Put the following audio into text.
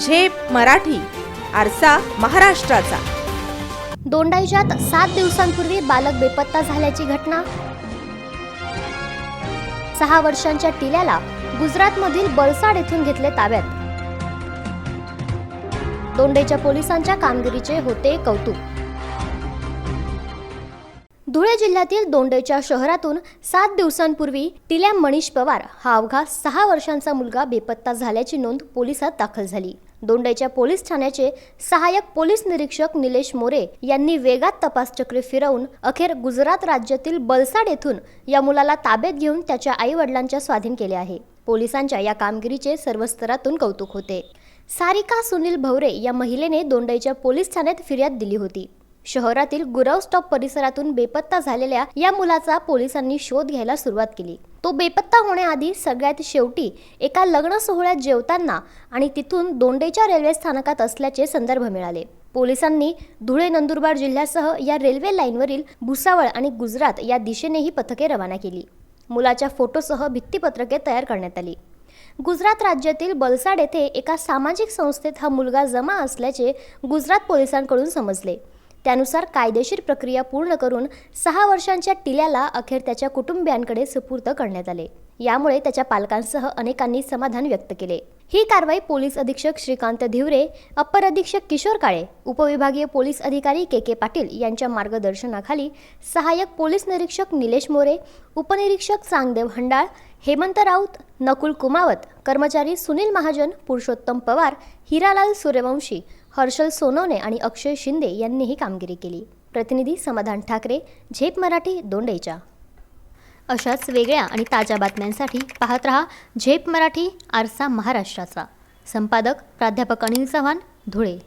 झेप मराठी आरसा महाराष्ट्राचा. दोंडाईच्यात सात दिवसांपूर्वी बालक बेपत्ता झाल्याची घटना. सहा वर्षांच्या टिल्याला गुजरातमधील बळसाड येथून घेतले ताब्यात. दोंडेच्या पोलिसांच्या कामगिरीचे होते कौतुक. धुळे जिल्ह्यातील दोंडेच्या शहरातून सात दिवसांपूर्वी टिल्या मनीष पवार हा अवघा सहा वर्षांचा मुलगा बेपत्ता झाल्याची नोंद पोलिसात दाखल झाली. दोंडेच्या पोलीस ठाण्याचे सहाय्यक पोलीस निरीक्षक निलेश मोरे यांनी वेगात तपासचक्री फिरवून अखेर गुजरात राज्यातील बलसाड येथून या मुलाला ताब्यात घेऊन त्याच्या आई वडिलांच्या स्वाधीन केले आहे. पोलिसांच्या या कामगिरीचे सर्व स्तरातून कौतुक होते. सारिका सुनील भवरे या महिलेने दोंडाईच्या पोलीस ठाण्यात फिर्याद दिली होती. शहरातील गुरव स्टॉप परिसरातून बेपत्ता झालेल्या या मुलाचा पोलिसांनी शोध घ्यायला सुरुवात केली. तो बेपत्ता होण्याआधी सगळ्यात शेवटी एका लग्न सोहळ्यात जेवताना आणि तिथून दोंडेच्या रेल्वे स्थानकात असल्याचे संदर्भ मिळाले. पोलिसांनी धुळे नंदुरबार जिल्ह्यासह या रेल्वे लाईनवरील भुसावळ आणि गुजरात या दिशेनेही पथके रवाना केली. मुलाच्या फोटोसह भित्तीपत्रके तयार करण्यात आली. गुजरात राज्यातील बलसाड येथे एका सामाजिक संस्थेत हा मुलगा जमा असल्याचे गुजरात पोलिसांकडून समजले. त्यानुसार कायदेशीर प्रक्रिया पूर्ण करून सहा वर्षांच्या टिल्याला अखेर त्याच्या कुटुंबियांकडे सुपूर्द करण्यात आले. यामुळे त्याच्या पालकांसह अनेकांनी समाधान व्यक्त केले. ही कारवाई पोलीस अधीक्षक श्रीकांत धिवरे अप्पर अधीक्षक किशोर काळे उपविभागीय पोलीस अधिकारी के के पाटील यांच्या मार्गदर्शनाखाली सहाय्यक पोलीस निरीक्षक निलेश मोरे उपनिरीक्षक चांगदेव हंडाळ हेमंत राऊत नकुल कुमावत कर्मचारी सुनील महाजन पुरुषोत्तम पवार हिरालाल सूर्यवंशी हर्षल सोनवणे आणि अक्षय शिंदे यांनी ही कामगिरी केली. प्रतिनिधी समाधान ठाकरे झेप मराठी दोंडेच्या. अशाच वेगळ्या आणि ताज्या बातम्यांसाठी पाहत रहा झेप मराठी आरसा महाराष्ट्राचा. संपादक प्राध्यापक अनिल चव्हाण धुळे.